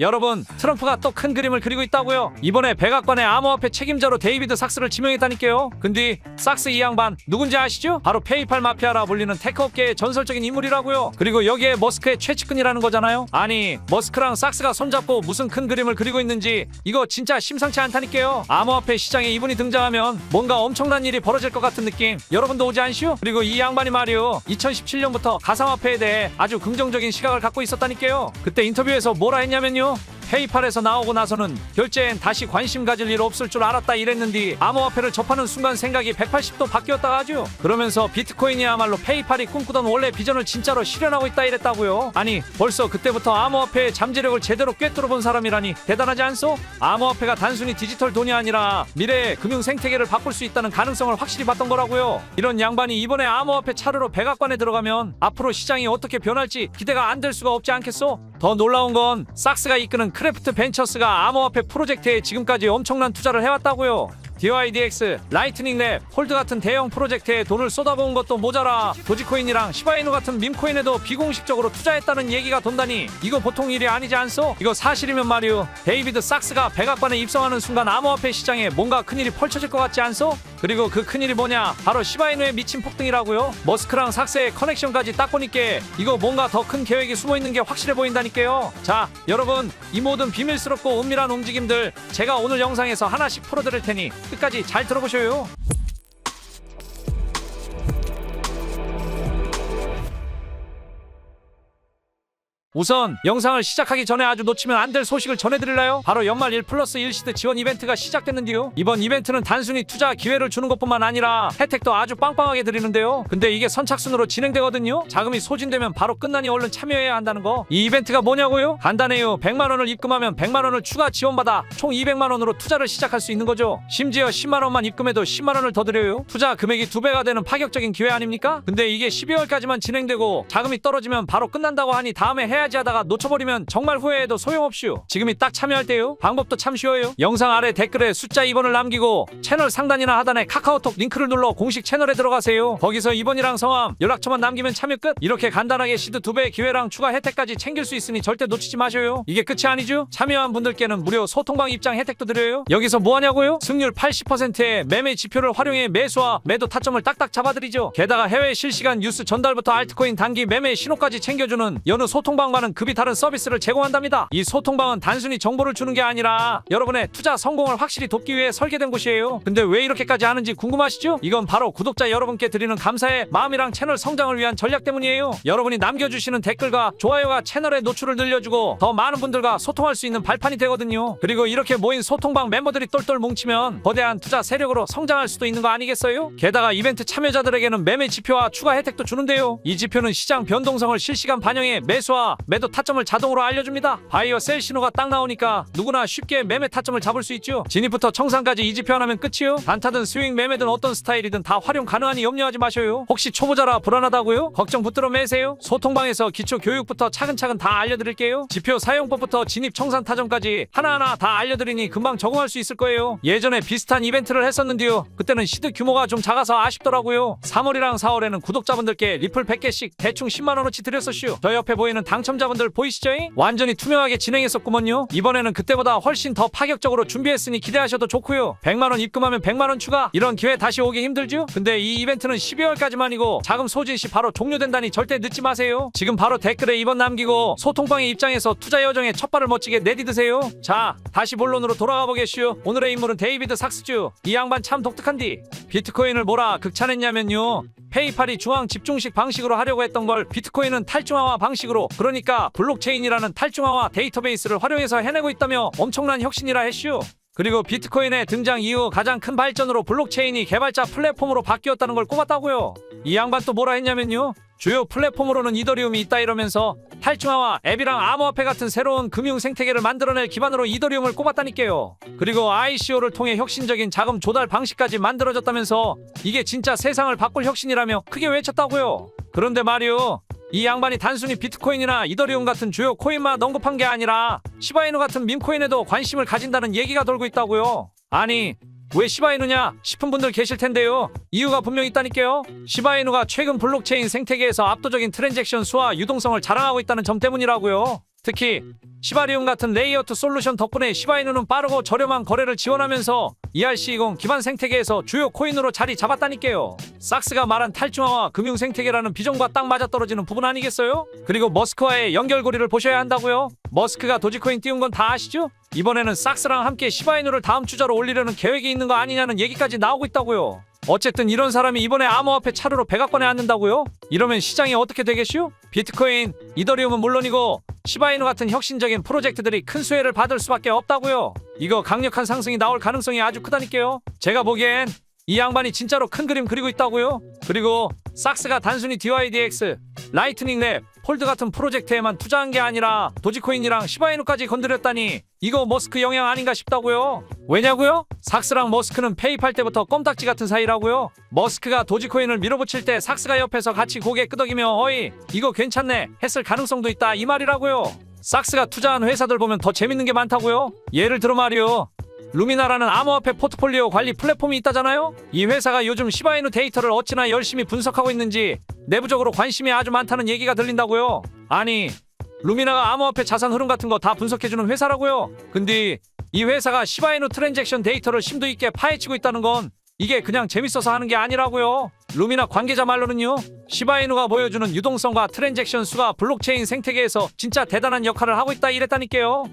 여러분 트럼프가 또 큰 그림을 그리고 있다고요? 이번에 백악관의 암호화폐 책임자로 데이비드 삭스를 지명했다니까요. 근데 삭스 이 양반 누군지 아시죠? 바로 페이팔 마피아라 불리는 테크업계의 전설적인 인물이라고요. 그리고 여기에 머스크의 최측근이라는 거잖아요. 아니 머스크랑 삭스가 손잡고 무슨 큰 그림을 그리고 있는지 이거 진짜 심상치 않다니까요. 암호화폐 시장에 이분이 등장하면 뭔가 엄청난 일이 벌어질 것 같은 느낌. 여러분도 오지 않시오? 그리고 이 양반이 말이요. 2017년부터 가상화폐에 대해 아주 긍정적인 시각을 갖고 있었다니까요. 그때 인터뷰에서 뭐라 했냐면요 안녕 페이팔에서 나오고 나서는 결제엔 다시 관심 가질 일 없을 줄 알았다 이랬는데 암호화폐를 접하는 순간 생각이 180도 바뀌었다 하죠. 그러면서 비트코인이야말로 페이팔이 꿈꾸던 원래 비전을 진짜로 실현하고 있다 이랬다고요. 아니 벌써 그때부터 암호화폐의 잠재력을 제대로 꿰뚫어 본 사람이라니 대단하지 않소? 암호화폐가 단순히 디지털 돈이 아니라 미래의 금융 생태계를 바꿀 수 있다는 가능성을 확실히 봤던 거라고요. 이런 양반이 이번에 암호화폐 차르로 백악관에 들어가면 앞으로 시장이 어떻게 변할지 기대가 안 될 수가 없지 않겠소? 더 놀라운 건 삭스가 이끄는 크래프트 벤처스가 암호화폐 프로젝트에 지금까지 엄청난 투자를 해왔다고요. DYDX, 라이트닝 랩, 홀드 같은 대형 프로젝트에 돈을 쏟아부은 것도 모자라 도지코인이랑 시바이누 같은 밈코인에도 비공식적으로 투자했다는 얘기가 돈다니 이거 보통 일이 아니지 않소? 이거 사실이면 말이오 데이비드 삭스가 백악관에 입성하는 순간 암호화폐 시장에 뭔가 큰일이 펼쳐질 것 같지 않소? 그리고 그 큰일이 뭐냐? 바로 시바이누의 미친 폭등이라고요? 머스크랑 삭스의 커넥션까지 딱 보니까 이거 뭔가 더 큰 계획이 숨어있는 게 확실해 보인다니까요. 자 여러분 이 모든 비밀스럽고 은밀한 움직임들 제가 오늘 영상에서 하나씩 풀어드릴 테니 끝까지 잘 들어보셔요 우선 영상을 시작하기 전에 아주 놓치면 안 될 소식을 전해드릴래요? 바로 연말 1 플러스 1 시드 지원 이벤트가 시작됐는데요. 이번 이벤트는 단순히 투자 기회를 주는 것뿐만 아니라 혜택도 아주 빵빵하게 드리는데요. 근데 이게 선착순으로 진행되거든요. 자금이 소진되면 바로 끝나니 얼른 참여해야 한다는 거. 이 이벤트가 뭐냐고요? 간단해요. 100만 원을 입금하면 100만 원을 추가 지원받아 총 200만 원으로 투자를 시작할 수 있는 거죠. 심지어 10만 원만 입금해도 10만 원을 더 드려요. 투자 금액이 두 배가 되는 파격적인 기회 아닙니까? 근데 이게 12월까지만 진행되고 자금이 떨어지면 바로 끝난다고 하니 다음에 해야 지 하다가 놓쳐버리면 정말 후회해도 소용없슈. 지금이 딱 참여할 때요. 방법도 참 쉬워요. 영상 아래 댓글에 숫자 2번을 남기고 채널 상단이나 하단에 카카오톡 링크를 눌러 공식 채널에 들어가세요. 거기서 2번이랑 성함, 연락처만 남기면 참여 끝. 이렇게 간단하게 시드 두 배의 기회랑 추가 혜택까지 챙길 수 있으니 절대 놓치지 마셔요. 이게 끝이 아니죠? 참여한 분들께는 무료 소통방 입장 혜택도 드려요. 여기서 뭐 하냐고요? 승률 80%의 매매 지표를 활용해 매수와 매도 타점을 딱딱 잡아드리죠. 게다가 해외 실시간 뉴스 전달부터 알트코인 단기 매매 신호까지 챙겨주는 여느 소통방 과는 급이 다른 서비스를 제공한답니다. 이 소통방은 단순히 정보를 주는 게 아니라 여러분의 투자 성공을 확실히 돕기 위해 설계된 곳이에요. 근데 왜 이렇게까지 하는지 궁금하시죠? 이건 바로 구독자 여러분께 드리는 감사의 마음이랑 채널 성장을 위한 전략 때문이에요. 여러분이 남겨주시는 댓글과 좋아요가 채널의 노출을 늘려주고 더 많은 분들과 소통할 수 있는 발판이 되거든요. 그리고 이렇게 모인 소통방 멤버들이 똘똘 뭉치면 거대한 투자 세력으로 성장할 수도 있는 거 아니겠어요? 게다가 이벤트 참여자들에게는 매매 지표와 추가 혜택도 주는데요. 이 지표는 시장 변동성을 실시간 반영해 매수와 매도 타점을 자동으로 알려줍니다. 바이어 셀 신호가 딱 나오니까 누구나 쉽게 매매 타점을 잡을 수 있죠. 진입부터 청산까지 이 지표 하나면 끝이요. 단타든 스윙 매매든 어떤 스타일이든 다 활용 가능하니 염려하지 마셔요. 혹시 초보자라 불안하다고요? 걱정 붙들어 매세요. 소통방에서 기초 교육부터 차근차근 다 알려드릴게요. 지표 사용법부터 진입 청산 타점까지 하나하나 다 알려드리니 금방 적응할 수 있을 거예요. 예전에 비슷한 이벤트를 했었는데요. 그때는 시드 규모가 좀 작아서 아쉽더라고요. 3월이랑 4월에는 구독자분들께 리플 100개씩 대충 10만원어치 드렸었슈. 저 옆에 보이는 당첨 자분들 보이시죠? 완전히 투명하게 진행했었구먼요. 이번에는 그때보다 훨씬 더 파격적으로 준비했으니 기대하셔도 좋고요. 100만원 입금하면 100만원 추가. 이런 기회 다시 오기 힘들죠? 근데 이 이벤트는 12월까지만이고 자금 소진 시 바로 종료된다니 절대 늦지 마세요. 지금 바로 댓글에 2번 남기고 소통방의 입장에서 투자 여정에 첫 발을 멋지게 내디드세요. 자, 다시 본론으로 돌아가 보겠슈. 오늘의 인물은 데이비드 삭스주. 이 양반 참 독특한디. 비트코인을 뭐라 극찬했냐면요. 페이팔이 중앙 집중식 방식으로 하려고 했던 걸 비트코인은 탈중앙화 방식으로 그러니 까 블록체인이라는 탈중앙화 데이터베이스를 활용해서 해내고 있다며 엄청난 혁신이라 했슈. 그리고 비트코인의 등장 이후 가장 큰 발전으로 블록체인이 개발자 플랫폼으로 바뀌었다는 걸 꼽았다고요. 이 양반 또 뭐라 했냐면요. 주요 플랫폼으로는 이더리움이 있다 이러면서 탈중화와 앱이랑 암호화폐 같은 새로운 금융 생태계를 만들어낼 기반으로 이더리움을 꼽았다니까요. 그리고 ICO를 통해 혁신적인 자금 조달 방식까지 만들어졌다면서 이게 진짜 세상을 바꿀 혁신이라며 크게 외쳤다고요. 그런데 말이요. 이 양반이 단순히 비트코인이나 이더리움 같은 주요 코인만 언급한 게 아니라 시바이누 같은 밈코인에도 관심을 가진다는 얘기가 돌고 있다고요. 아니 왜 시바이누냐 싶은 분들 계실 텐데요. 이유가 분명히 있다니까요. 시바이누가 최근 블록체인 생태계에서 압도적인 트랜잭션 수와 유동성을 자랑하고 있다는 점 때문이라고요. 특히 시바리움 같은 레이어트 솔루션 덕분에 시바이누는 빠르고 저렴한 거래를 지원하면서 ERC20 기반 생태계에서 주요 코인으로 자리 잡았다니까요. 삭스가 말한 탈중화와 금융 생태계라는 비전과 딱 맞아떨어지는 부분 아니겠어요? 그리고 머스크와의 연결고리를 보셔야 한다고요. 머스크가 도지코인 띄운 건 다 아시죠? 이번에는 삭스랑 함께 시바이누를 다음 주자로 올리려는 계획이 있는 거 아니냐는 얘기까지 나오고 있다고요. 어쨌든 이런 사람이 이번에 암호화폐 차르로 백악관에 앉는다고요? 이러면 시장이 어떻게 되겠슈? 비트코인, 이더리움은 물론이고 시바이누 같은 혁신적인 프로젝트들이 큰 수혜를 받을 수밖에 없다고요. 이거 강력한 상승이 나올 가능성이 아주 크다니까요. 제가 보기엔 이 양반이 진짜로 큰 그림 그리고 있다고요. 그리고 삭스가 단순히 DYDX, 라이트닝 랩, 폴드 같은 프로젝트에만 투자한 게 아니라 도지코인이랑 시바이누까지 건드렸다니 이거 머스크 영향 아닌가 싶다고요. 왜냐고요? 삭스랑 머스크는 페이팔 때부터 껌딱지 같은 사이라고요. 머스크가 도지코인을 밀어붙일 때 삭스가 옆에서 같이 고개 끄덕이며 어이 이거 괜찮네 했을 가능성도 있다 이 말이라고요. 삭스가 투자한 회사들 보면 더 재밌는 게 많다고요. 예를 들어 말이요. 루미나라는 암호화폐 포트폴리오 관리 플랫폼이 있다잖아요. 이 회사가 요즘 시바이누 데이터를 어찌나 열심히 분석하고 있는지 내부적으로 관심이 아주 많다는 얘기가 들린다고요. 아니, 루미나가 암호화폐 자산 흐름 같은 거 다 분석해주는 회사라고요. 근데 이 회사가 시바이누 트랜잭션 데이터를 심도 있게 파헤치고 있다는 건 이게 그냥 재밌어서 하는 게 아니라고요. 루미나 관계자 말로는요. 시바이누가 보여주는 유동성과 트랜잭션 수가 블록체인 생태계에서 진짜 대단한 역할을 하고 있다 이랬다니까요.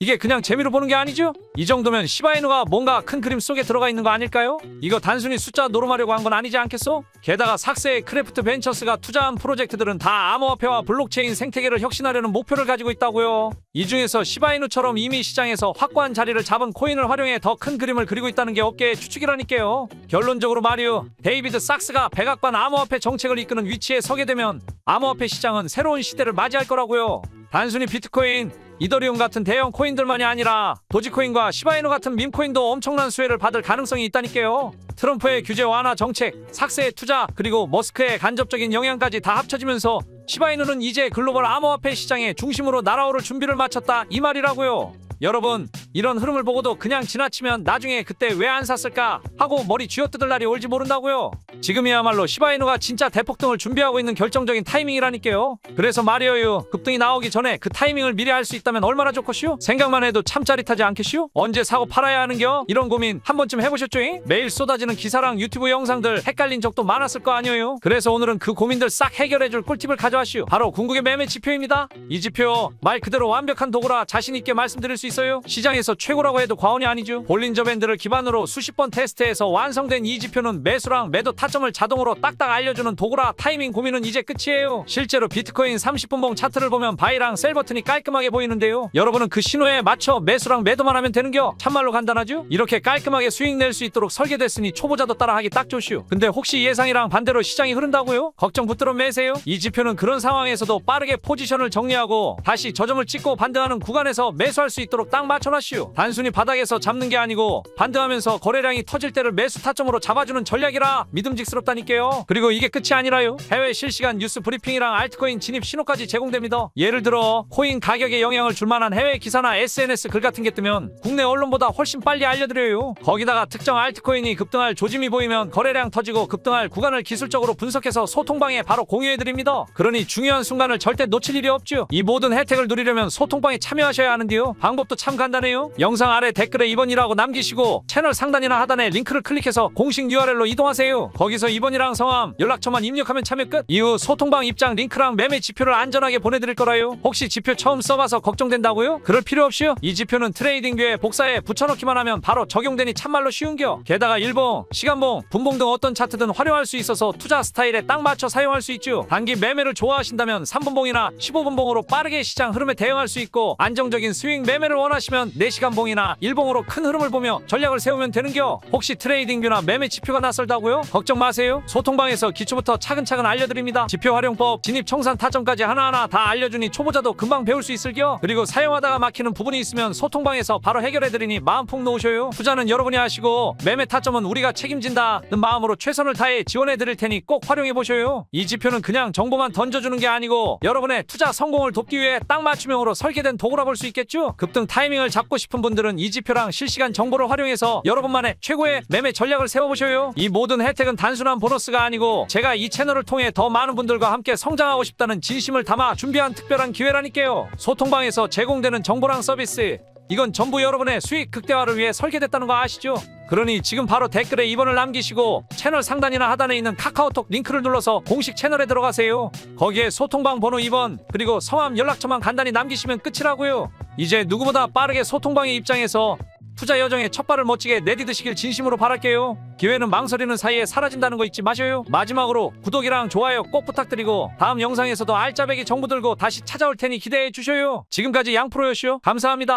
이게 그냥 재미로 보는 게 아니죠? 이 정도면 시바이누가 뭔가 큰 그림 속에 들어가 있는 거 아닐까요? 이거 단순히 숫자 노름하려고 한 건 아니지 않겠어? 게다가 삭스의 크래프트 벤처스가 투자한 프로젝트들은 다 암호화폐와 블록체인 생태계를 혁신하려는 목표를 가지고 있다고요. 이 중에서 시바이누처럼 이미 시장에서 확고한 자리를 잡은 코인을 활용해 더 큰 그림을 그리고 있다는 게 업계의 추측이라니까요. 결론적으로 말이요. 데이비드 삭스가 백악관 암호화폐 정책을 이끄는 위치에 서게 되면 암호화폐 시장은 새로운 시대를 맞이할 거라고요. 단순히 비트코인, 이더리움 같은 대형 코인들만이 아니라 도지코인과 시바이누 같은 밈코인도 엄청난 수혜를 받을 가능성이 있다니까요. 트럼프의 규제 완화 정책, 삭스의 투자, 그리고 머스크의 간접적인 영향까지 다 합쳐지면서 시바이누는 이제 글로벌 암호화폐 시장의 중심으로 날아오를 준비를 마쳤다 이 말이라고요. 여러분 이런 흐름을 보고도 그냥 지나치면 나중에 그때 왜 안 샀을까 하고 머리 쥐어뜯을 날이 올지 모른다고요. 지금이야말로 시바이누가 진짜 대폭등을 준비하고 있는 결정적인 타이밍이라니까요. 그래서 말이에요. 급등이 나오기 전에 그 타이밍을 미리 알 수 있다면 얼마나 좋겠슈? 생각만 해도 참 짜릿하지 않겠슈? 언제 사고 팔아야 하는겨? 이런 고민 한 번쯤 해보셨죠? 매일 쏟아지는 기사랑 유튜브 영상들 헷갈린 적도 많았을 거 아니에요? 그래서 오늘은 그 고민들 싹 해결해줄 꿀팁을 가져왔슈. 바로 궁극의 매매 지표입니다. 이 지표 말 그대로 완벽한 도구라 자신 있게 말씀드릴 수 있어요. 시장에 서 최고라고 해도 과언이 아니죠. 볼린저 밴드를 기반으로 수십 번 테스트해서 완성된 이 지표는 매수랑 매도 타점을 자동으로 딱딱 알려주는 도구라 타이밍 고민은 이제 끝이에요. 실제로 비트코인 30분봉 차트를 보면 바이랑 셀 버튼이 깔끔하게 보이는데요. 여러분은 그 신호에 맞춰 매수랑 매도만 하면 되는겨. 참말로 간단하죠? 이렇게 깔끔하게 수익 낼 수 있도록 설계됐으니 초보자도 따라하기 딱 좋슈. 근데 혹시 예상이랑 반대로 시장이 흐른다고요? 걱정 붙들어 매세요. 이 지표는 그런 상황에서도 빠르게 포지션을 정리하고 다시 저점을 찍고 반등하는 구간에서 매수할 수 있도록 딱 맞춰놨 슈. 단순히 바닥에서 잡는 게 아니고 반등하면서 거래량이 터질 때를 매수 타점으로 잡아주는 전략이라 믿음직스럽다니까요. 그리고 이게 끝이 아니라요. 해외 실시간 뉴스 브리핑이랑 알트코인 진입 신호까지 제공됩니다. 예를 들어 코인 가격에 영향을 줄 만한 해외 기사나 SNS 글 같은 게 뜨면 국내 언론보다 훨씬 빨리 알려드려요. 거기다가 특정 알트코인이 급등할 조짐이 보이면 거래량 터지고 급등할 구간을 기술적으로 분석해서 소통방에 바로 공유해드립니다. 그러니 중요한 순간을 절대 놓칠 일이 없죠. 이 모든 혜택을 누리려면 소통방에 참여하셔야 하는데요. 방법도 참 간단해요. 영상 아래 댓글에 2번이라고 남기시고 채널 상단이나 하단에 링크를 클릭해서 공식 URL로 이동하세요. 거기서 2번이랑 성함, 연락처만 입력하면 참여 끝. 이후 소통방 입장 링크랑 매매 지표를 안전하게 보내드릴 거라요. 혹시 지표 처음 써봐서 걱정된다고요? 그럴 필요 없이요. 이 지표는 트레이딩뷰에 복사해 붙여넣기만 하면 바로 적용되니 참말로 쉬운겨. 게다가 일봉, 시간봉, 분봉 등 어떤 차트든 활용할 수 있어서 투자 스타일에 딱 맞춰 사용할 수 있죠. 단기 매매를 좋아하신다면 3분봉이나 15분봉으로 빠르게 시장 흐름에 대응할 수 있고 안정적인 스윙 매매를 원하시면 4시간 봉이나 일봉으로 큰 흐름을 보며 전략을 세우면 되는겨. 혹시 트레이딩뷰나 매매 지표가 낯설다고요? 걱정 마세요. 소통방에서 기초부터 차근차근 알려드립니다. 지표 활용법, 진입 청산 타점까지 하나하나 다 알려주니 초보자도 금방 배울 수 있을겨. 그리고 사용하다가 막히는 부분이 있으면 소통방에서 바로 해결해드리니 마음 푹 놓으셔요. 투자는 여러분이 하시고 매매 타점은 우리가 책임진다는 마음으로 최선을 다해 지원해드릴 테니 꼭 활용해보셔요. 이 지표는 그냥 정보만 던져주는 게 아니고 여러분의 투자 성공을 돕기 위해 딱 맞춤형으로 설계된 도구라 볼 수 있겠죠. 급등 타이밍을 잡고 싶은 분들은 이 지표랑 실시간 정보를 활용해서 여러분만의 최고의 매매 전략을 세워보셔요. 이 모든 혜택은 단순한 보너스가 아니고 제가 이 채널을 통해 더 많은 분들과 함께 성장하고 싶다는 진심을 담아 준비한 특별한 기회라니까요. 소통방에서 제공되는 정보랑 서비스 이건 전부 여러분의 수익 극대화를 위해 설계됐다는 거 아시죠? 그러니 지금 바로 댓글에 2번을 남기시고 채널 상단이나 하단에 있는 카카오톡 링크를 눌러서 공식 채널에 들어가세요. 거기에 소통방 번호 2번 그리고 성함 연락처만 간단히 남기시면 끝이라고요. 이제 누구보다 빠르게 소통방의 입장에서 투자 여정에 첫 발을 멋지게 내디드시길 진심으로 바랄게요. 기회는 망설이는 사이에 사라진다는 거 잊지 마셔요. 마지막으로 구독이랑 좋아요 꼭 부탁드리고 다음 영상에서도 알짜배기 정보 들고 다시 찾아올 테니 기대해 주셔요. 지금까지 양프로였쇼. 감사합니다.